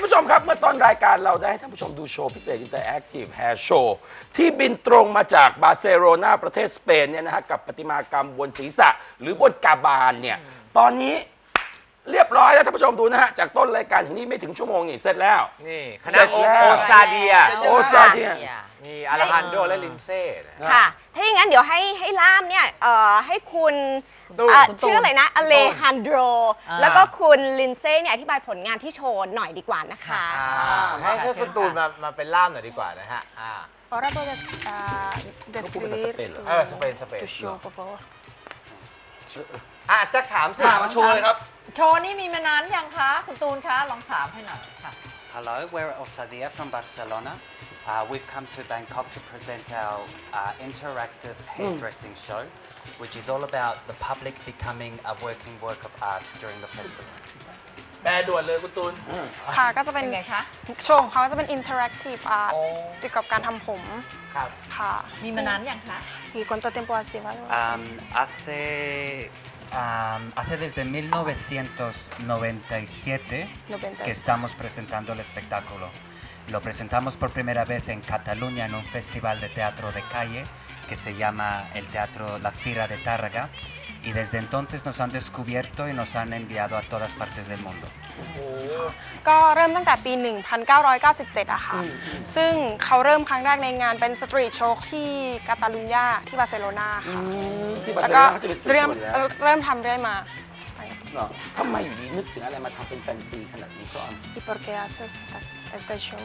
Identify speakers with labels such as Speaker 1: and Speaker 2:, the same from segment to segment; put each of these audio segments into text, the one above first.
Speaker 1: านผู้ชมครับ เมื่อต้นรายการเราได้ให้ท่านผู้ชมดูโชว์พิเศษ Interactive Hair Show ที่บินตรงมาจากบาร์เซโลนาประเทศสเปนเนี่ยนะฮะกับประติมากรรมบนศีรษะ หรือบนกาบานเนี่ย ตอนนี้เรียบร้อยแล้วท่านผู้ชมดูนะฮะ จากต้นรายการถึงนี้ไม่ถึงชั่วโมงนี่เสร็จแล้ว
Speaker 2: นี่ค
Speaker 1: เสร็
Speaker 2: ณะ
Speaker 1: จ
Speaker 2: โอ
Speaker 1: แล้ว
Speaker 2: โอซาเดีย
Speaker 1: โอซาเดีย
Speaker 2: มีอาราฮันโดและลินเซ่นะ
Speaker 3: ค่ะ ถ้าอย่างนั้นเดี๋ยวให้ให้ล่ามเนี่ยเอ่อให้คุณ
Speaker 2: ตูน
Speaker 3: เอ่อ
Speaker 4: คุณตูน
Speaker 3: ชื่ออะไรนะ อเลฮันโดร
Speaker 4: อ่า
Speaker 3: แล้วก็คุณลินเซ่เนี่ยอธิบายผลงานที่โชว์หน่อยดีกว่านะคะ
Speaker 2: อ่าให้ให้คุณตูนมามาเป็นล่ามหน่อยดีกว่านะฮะอ่า
Speaker 3: Ahora puedes ah,
Speaker 1: พูดภาษาสเปนเหรอ
Speaker 2: เออสเปนสเปน
Speaker 3: tu show por favor
Speaker 2: อ่ะแจะถามสิ
Speaker 5: มาโชว์เลยครับ
Speaker 4: โชว์นี่มีมานานยังคะ คุณตูนคะ ลองถามให้หน่อยค่ะ
Speaker 6: Hello, we're Osadia from Barcelona. Uh, we've come to Bangkok to present our uh, interactive hairdressing show, which is all about the public becoming a working work of art during the festival.
Speaker 5: แปลด่วนเลยคุณตูน
Speaker 7: ค่ะก็จะเป็น
Speaker 4: เป็นไงคะ
Speaker 7: โชว์ของเขาจะเป็น interactive art
Speaker 2: โอ้
Speaker 7: เกี่ยวกับการทำผม
Speaker 2: ครับ
Speaker 7: ค่ะ
Speaker 4: มีมานานยังคะ
Speaker 7: ¿Y cuánto tiempo ha sido?
Speaker 6: Um, hace, um, hace desde 1997
Speaker 7: 90.
Speaker 6: que estamos presentando el espectáculo. Lo presentamos por primera vez en Cataluña en un festival de teatro de calle que se llama el Teatro La Fira de Tárraga y desde entonces nos han descubierto y nos han enviado a todas partes del mundo.
Speaker 7: ก็เริ่มตั้งแต่ปี 1997อะค่ะ ซึ่งเขาเริ่มครั้งแรกในงานเป็นสตรีทโชว์ที่กาตาลุญญาที่บาร์เซโลนาค่ะ
Speaker 1: ที่บาร์
Speaker 7: แล้ว
Speaker 1: เซโล
Speaker 7: ก็
Speaker 1: นาเขาจะเป็นสตรีท
Speaker 7: เริ่ม
Speaker 1: โชว์อยู่แล้ว
Speaker 7: เริ่มทำเรื่อยมา
Speaker 1: เหรอทำไมอยู่ดีนึกถึงอะไรมาทำเป็นแฟนซีขนาดนี้ก่อน
Speaker 7: ¿Y por qué haces esta- este show?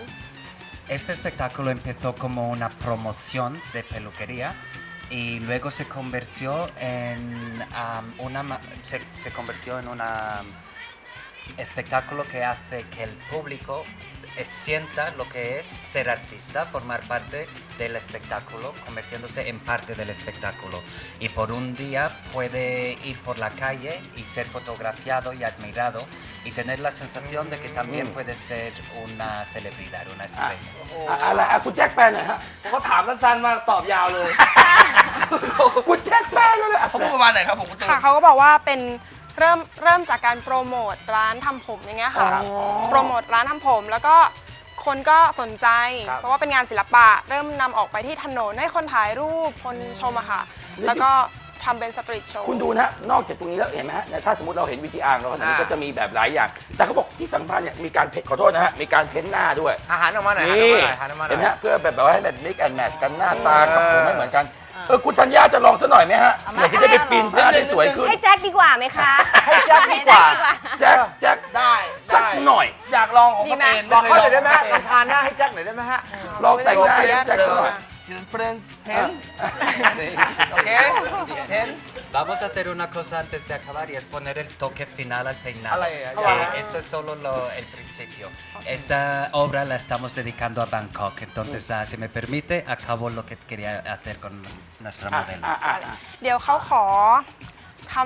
Speaker 6: Este espectáculo empezó como una promoción de peluquería y luego se convirtió en um, una se, se convirtió en una espectáculo que hace que el público eh, sienta lo que es ser artista, formar parte del espectáculo, convirtiéndose en parte del espectáculo. Y por un día puede ir por la calle y ser fotografiado y admirado y tener la sensación de que también puede ser una celebridad, una estrella.
Speaker 1: อ่ะอะไรอ่ะคุณแจ็คแปลหน่อยฮะ
Speaker 5: ผมก็ถามสั้นๆมากตอบยาวเลย
Speaker 1: คุณแจ็คแปลเลยเลยอ่ะ
Speaker 5: เขาพูดประมาณไหนครับผมคุณตูน
Speaker 7: ค่ะเขาก็บอกว่าเป็น เริ่มเริ่มจากการโปรโมทร้านทำผมอย่างเงี้ยค่ะโปรโมทร้านทำผม แล้วก็คนก็สนใจเพราะว่าเป็นงานศิลปะ เริ่มนำออกไปที่ถนนให้คนถ่ายรูปคนชมอะค่ะแล้วก็ทำเป็นสตรีทโชว์
Speaker 1: คุณดูนะฮะนอกจากตรงนี้แล้วเห็นไหมฮะเนี่ยถ้าสมมติเราเห็นวิธีอ่างเราขนาดนี้
Speaker 2: อ่า
Speaker 1: ก็จะมีแบบหลายอย่าง แต่เขาบอกที่สำคัญเนี่ยมีการเพ้นขอโทษนะฮะมีการเพ้นหน้าด้วย
Speaker 2: อาหารออกมาหน่อย
Speaker 1: นี่
Speaker 2: หันออกมาหน่อยหันออกมาหน่
Speaker 1: เห็นไหม
Speaker 2: อย
Speaker 1: ฮะเพื่อแบบแบบว่าให้แบบมิกแอนแมทกันหน้าตากับผมไม่เหมือนกัน เออคุณธัญญาจะลองซะหน่อยไหมฮะเผื่อจะได้ไปปีนผ้าได้สวยขึ้น
Speaker 3: ให้แจ็คดีกว่าไหมคะ
Speaker 2: ให้แจ็คดีกว่า
Speaker 1: แจ็คแจ็ค
Speaker 5: ได้
Speaker 1: สัก
Speaker 5: ได้
Speaker 1: หน่อย
Speaker 5: อยากลองของสเปน
Speaker 2: บอกเขาหน่อยได้ไหม
Speaker 5: ค
Speaker 2: ฮะ
Speaker 5: ย
Speaker 2: ลองทานหน้าให้แจ็คหน่อยได้ไหมฮะ
Speaker 1: ลองแต่งหน้าให้แจ็คสักหน่อย
Speaker 5: ยืนเฟรนเห็นโอเคเห็น
Speaker 6: Vamos a hacer una cosa antes de acabar y es poner el toque final al peinado.
Speaker 5: Ala, ya,
Speaker 2: ya.
Speaker 6: Eh, esto es solo lo- el principio. Esta obra la estamos dedicando a Bangkok, entonces ah, si me permite acabo lo que quería hacer con nuestra
Speaker 1: อ่ะ
Speaker 6: modelo.
Speaker 1: อ่ะอ่ะอ่ะ
Speaker 7: เดี๋ยวเขาขอ ท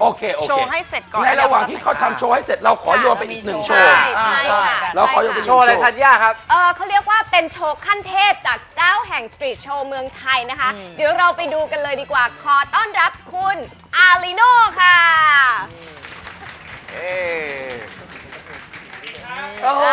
Speaker 1: โอเคโอำเค
Speaker 7: โชว์ให้เสร็จก่อน
Speaker 1: ในระหว่างที่เขาทำโชว์ให้เสร็จเราขอโยนไปอีกหนึ่งโชว์
Speaker 3: ใช่ใช่ค่ะ
Speaker 1: เราขอยังเป็น
Speaker 2: โชว์อะไรทันยาครับ
Speaker 3: เออเขาเรียกว่าเป็นโชว์ขั้นเทพจากเจ้าแห่งสตรีทโชว์เมืองไทยนะคะ เดี๋ยวเราไปดูกันเลยดีกว่า ขอต้อนรับคุณอาลิโน่ค่ะ
Speaker 2: เอ้ย
Speaker 5: โอ้โห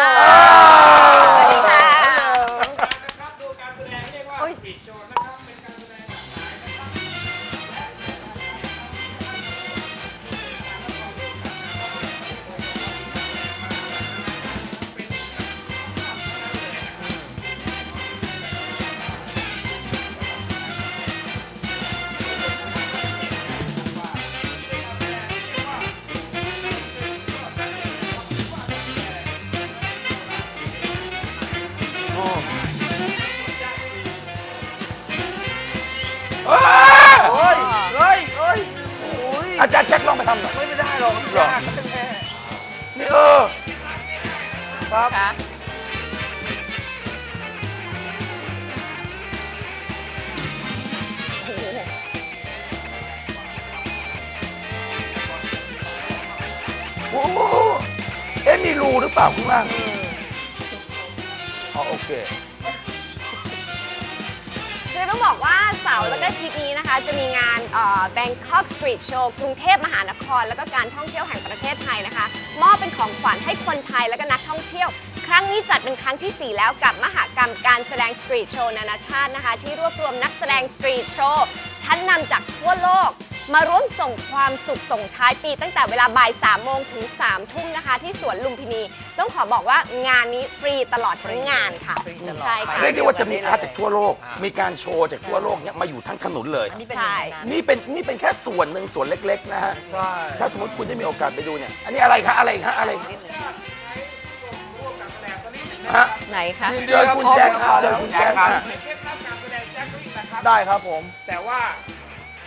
Speaker 1: อ้ย
Speaker 5: อา
Speaker 1: จารย์แจ็คลองไปทำหน่อย
Speaker 5: ไม่ได้หรอก
Speaker 1: หรอ
Speaker 5: ยาก
Speaker 1: นี่เออ
Speaker 5: ครับ
Speaker 1: โอ้โหเอ๊ะมีรูหรือเปล่าข้างล่างอ๋อโอเค
Speaker 3: คือ ต้องบอกว่าเสาร์แล้วก็อาทีนี้นะคะ จะมีงานเอ่อ Bangkok Street Show กรุงเทพมหานคร แล้วก็การท่องเที่ยวแห่งประเทศไทยนะคะ มอบเป็นของขวัญให้คนไทยและก็นักท่องเที่ยว ครั้งนี้จัดเป็นครั้งที่ 4 แล้วกับมหากรรมการแสดงสตรีทโชว์นานาชาตินะคะ ที่รวบรวมนักแสดงสตรีทโชว์ ชั้นนำจากทั่วโลก มาร่วมส่งความสุขส่งท้ายปี ตั้งแต่เวลาบ่าย3โมงถึง3ทุ่มนะคะ ที่สวนลุมพินี ต้องขอบอกว่างานนี้ฟรีตลอดทั้งงานค่ะ
Speaker 4: ฟรีตลอด
Speaker 3: ใช่ค่ะ
Speaker 1: เรียกได้ว่าจะมีอาร์ตจากทั่วโลก มีการโชว์จากทั่วโลกเนี่ยมาอยู่ทั้งถนนเลย
Speaker 4: อันนี้เป็นหนึ่งในนั้น
Speaker 1: นี่เป็นนี่เป็นแค่ส่วนหนึ่งส่วนเล็กๆนะฮะ
Speaker 8: ใช่
Speaker 1: ถ้าสมมติคุณได้มีโอกาสไปดูเนี่ย อันนี้อะไรคะอะไรคะอะไรฮะ
Speaker 4: ไหนคะ
Speaker 1: เจอคุณแจ็คเจอคุณแจ็คฮะ
Speaker 8: ได้ครับผม
Speaker 5: แต่ว่า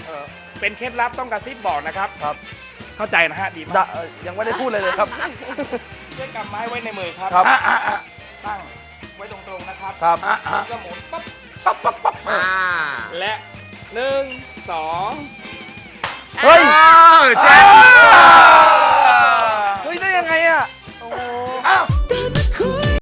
Speaker 5: เอ่อเป็นเคล็ดลับต้องกระซิบบอกนะครับ
Speaker 8: ครับ
Speaker 5: เข้าใจนะฮะดี
Speaker 8: ดะ
Speaker 5: มาก
Speaker 8: เอ่อยังไม่ได้พูดเลยเลยครับ
Speaker 5: เพื่อกำไม้ไว้ในมือครับ
Speaker 8: ครับ
Speaker 1: อะอะอะ
Speaker 5: ตั้งไว้ตรงๆนะครับ
Speaker 8: ครับ
Speaker 1: อะอะ
Speaker 5: ก็หมุนปั๊บ
Speaker 1: ปั๊บปั๊บปั๊บ
Speaker 2: อ่า
Speaker 5: และหนึ่งสอง
Speaker 8: เฮ้ย
Speaker 2: แจ็ค
Speaker 8: เฮ้ยได้ยังไงอะ
Speaker 1: อ้า